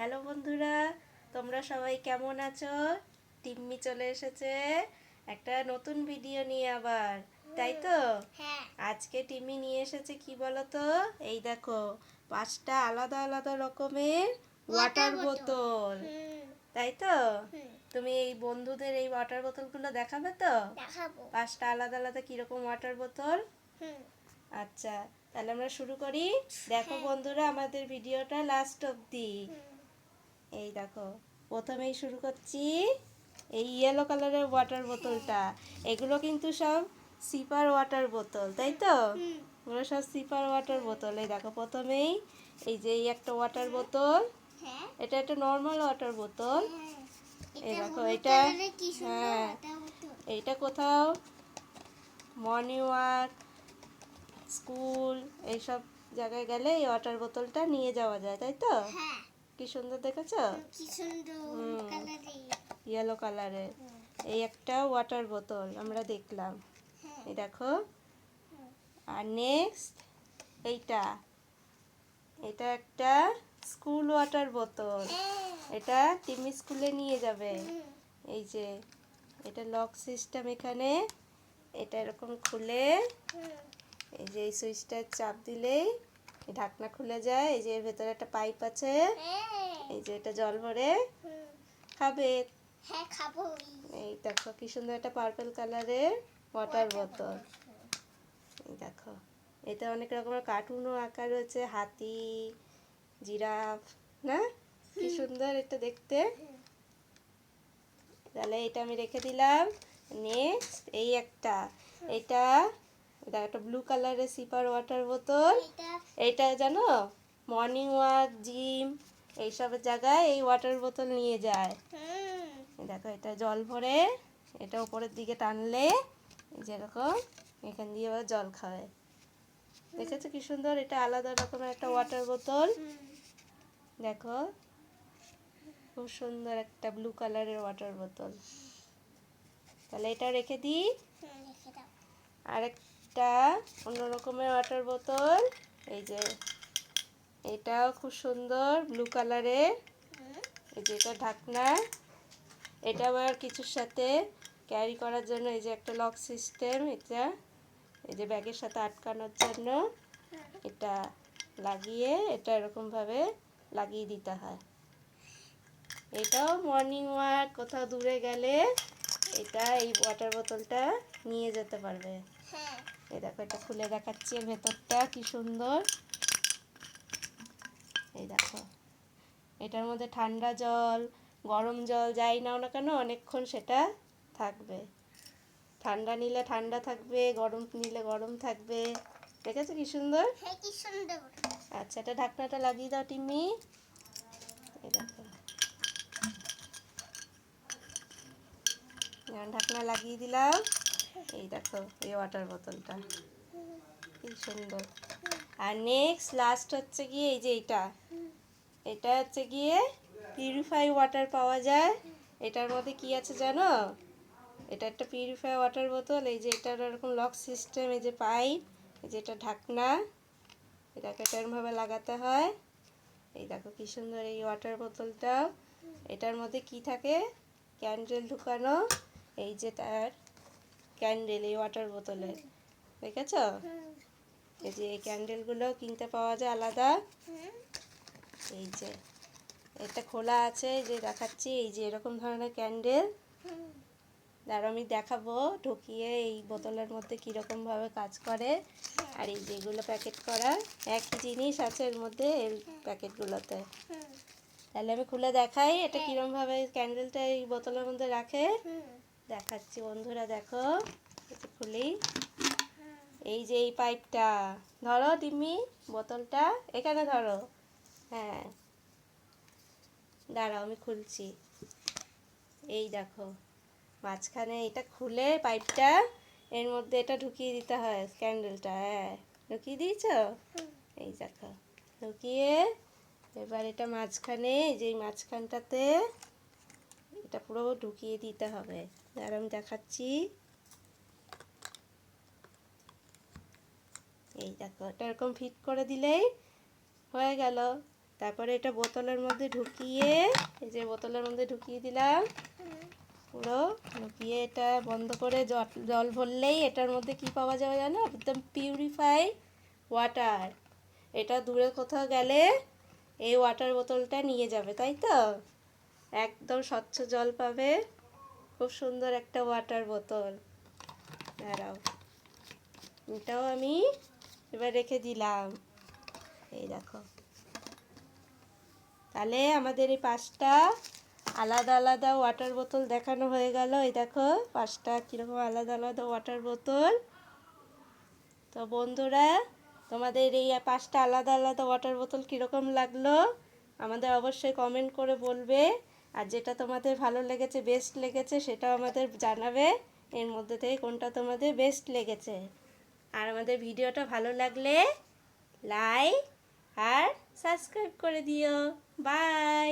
Hello বন্ধুরা তোমরা সবাই কেমন আছো? টিম্মি চলে এসেছে একটা নতুন ভিডিও নিয়ে আবার তাই তো? হ্যাঁ। আজকে টিম্মি নিয়ে এসেছে কি বলো তো এই দেখো পাঁচটা আলাদা আলাদা রকমের ওয়াটার বোতল তাই তো? তুমি এই বন্ধুদের এই ওয়াটার বোতলগুলো দেখাবে তো? পাঁচটা আলাদা আলাদা কীরকম ওয়াটার বোতল আচ্ছা তাহলে আমরা শুরু করি। দেখো হ্যাঁ। বন্ধুরা আমাদের ভিডিওটা লাস্ট হুম। এই দেখো প্রথমেই শুরু করছি এই ইয়েলো কালারের ওয়াটার বোতলটা। এগুলো কিন্তু সব সিপার ওয়াটার বোতল তাই তো? এগুলো সব সিপার ওয়াটার বোতল। এই দেখো প্রথমেই এই যে এই একটা ওয়াটার বোতল। হ্যাঁ। এটা একটা নর্মাল ওয়াটার বোতল। হ্যাঁ। এই দেখো, এটা- হ্যাঁ। এটা এইটা কোথাও? মর্নিং ওয়াক স্কুল এইসব জায়গায় গেলে এই ওয়াটার বোতলটা নিয়ে যাওয়া যায় তাই তো? হ্যাঁ। কি সুন্দর দেখেছ? কি সুন্দর। ইয়েলো কালারের হুম। এই একটা ওয়াটার বোতল আমরা দেখলাম। হ্যাঁ। এই দেখো। আর নেক্সট এইটা। এটা একটা স্কুল ওয়াটার বোতল। এটা টিমি স্কুলে নিয়ে যাবে। এই যে এটা লক সিস্টেম এখানে। এটা এরকম খুলে এই যে এই সুইচটা চাপ দিলেই এই ঢাকনা খুলে যায় এই যে এর ভেতরে একটা পাইপ আছে। হ্যাঁ। এই যে এটা জল ভরে। খাবে? হ্যাঁ খাব। এই দেখো কি সুন্দর একটা পার্পল কালারের ওয়াটার বোতল এই দেখো। এতে অনেক রকমের কার্টুনও আঁকা রয়েছে হাতি জিরাফ না? কি সুন্দর এটা দেখতে। তাহলে এটা আমি রেখে দিলাম। নেক্সট এই একটা। এটা এটা একটা ব্লু কালারের সিপার ওয়াটার বোতল এটা এইটা জানো? মর্নিং ওয়াক জিম এইসব জায়গায় এই ওয়াটার বোতল নিয়ে যায়। হুম। দেখো এটা জল ভরে এটা উপরের দিকে টানলে এই যেরকম এখান দিয়ে আবার জল খাওয়ায় দেখেছ কি সুন্দর? এটা আলাদা রকমের একটা ওয়াটার বোতল দেখো খুব সুন্দর একটা ব্লু কালারের ওয়াটার বোতল তাহলে এটা রেখে দিই। হুম, দাও অন্য রকমের ওয়াটার বোতল। এই যে, এটাও খুব সুন্দর ব্লু কালারের হুম। এই যে, এটা ঢাকনা। এটা আবার কিছুর সাথে ক্যারি করার জন্য এই যে একটা লক সিস্টেম এটা। এই যে ব্যাগের সাথে আটকানোর জন্য এটা লাগিয়ে, এটা এরকমভাবে লাগিয়ে দিতে হয়। এটাও মর্নিং ওয়াক কোথাও দূরে গেলে এটা এই ওয়াটার বোতলটা নিয়ে যেতে পারবে। হ্যাঁ। এই দেখো এটা খুলে দেখাচ্ছি এর ভেতরটা কি সুন্দর। এই দেখো এটার মধ্যে ঠান্ডা জল গরম জল যাই নাও না কেন অনেকক্ষণ সেটা থাকবে। ঠান্ডা নিলে ঠান্ডা থাকবে গরম নিলে গরম থাকবে। দেখেছ কি সুন্দর? হ্যাঁ কি সুন্দর। আচ্ছা এটা ঢাকনাটা লাগিয়ে দাও টিমি এই দেখো। ঢাকনা লাগিয়ে দিলাম। এই দেখো, এই ওয়াটার বোতলটা কি সুন্দর। আর নেক্সট লাস্ট হচ্ছে গিয়ে এই যে এইটা। এটা হচ্ছে গিয়ে পিউরিফাই ওয়াটার পাওয়া যায়। এটার মধ্যে কি আছে জানো? এটা একটা পিউরিফাই ওয়াটার বোতল এই যে এটার এরকম লক সিস্টেম এই যে পাইপ এই যে এটা ঢাকনা। এটাকে এরমভাবে লাগাতে হয়। এই দেখো কি সুন্দর এই ওয়াটার বোতলটা এটার মধ্যে কি থাকে? ক্যান্ডেল ঢুকানো। এই যে তার ক্যান্ডেল এই ওয়াটার বোতলে দেখেছ? হুম। এই যে এই ক্যান্ডেলগুলো কিনতে পাওয়া যায় আলাদা। এই যে এটা খোলা আছে যে দেখাচ্ছি এই যে এরকম ধরনের ক্যান্ডেল। আর আমি দেখাবো ঢুকিয়ে এই বোতলের মধ্যে কীরকমভাবে কাজ করে। আর এই যেগুলো প্যাকেট করা একই জিনিস আছে এর মধ্যে এই প্যাকেটগুলোতে। তাহলে আমি খুলে দেখাই এটা কীরমভাবে ক্যান্ডেলটা এই বোতলের মধ্যে রাখে। দেখাচ্ছি বন্ধুরা, দেখো খুলি। এই যে এই পাইপটা, ধরো ডিমি বোতলটা, এখানে ধরো। হ্যাঁ দাঁড়াও, আমি খুলছি। এই দেখো, মাঝখানে এটা খুলে পাইপটা, এর মধ্যে এটা ঢুকিয়ে দিতে হয়, ক্যান্ডেলটা হ্যাঁ। ঢুকিয়ে দিয়েছ? এই দেখো, ঢুকিয়ে এবার এটা মাঝখানে যে মাঝখানটাতে, এটা পুরো ঢুকিয়ে দিতে হবে। আর আমি দেখাচ্ছি। এই দেখো, এটা এরকম ফিট করে দিলেই হয়ে গেল। তারপরে এটা বোতলের মধ্যে ঢুকিয়ে, এই যে বোতলের মধ্যে ঢুকিয়ে দিলাম। পুরো ঢুকিয়ে এটা বন্ধ করে জল ভরলেই এটার মধ্যে কি পাওয়া যাবে জানো? একদম পিউরিফাই ওয়াটার এটা দূরে কোথাও গেলে এই ওয়াটার বোতলটা নিয়ে যাবে, তাই তো? একদম স্বচ্ছ জল পাবে। খুব সুন্দর একটা ওয়াটার বোতল দাঁড়াও। এটাও আমি এবার রেখে দিলাম। এই দেখো। তাহলে আমাদের এই পাঁচটা আলাদা আলাদা ওয়াটার বোতল দেখানো হয়ে গেল। এই দেখো, পাঁচটা কীরকম আলাদা আলাদা ওয়াটার বোতল তো বন্ধুরা, তোমাদের এই পাঁচটা আলাদা আলাদা ওয়াটার বোতল কীরকম লাগল? আমাদের অবশ্যই কমেন্ট করে বলবে। আর যেটা তোমাদের ভালো লেগেছে বেস্ট লেগেছে, সেটাও আমাদের জানাবে। এর মধ্যে থেকে কোনটা তোমাদের বেস্ট লেগেছে। আর আমাদের ভিডিওটা ভালো লাগলে লাইক আর সাবস্ক্রাইব করে দিও। বাই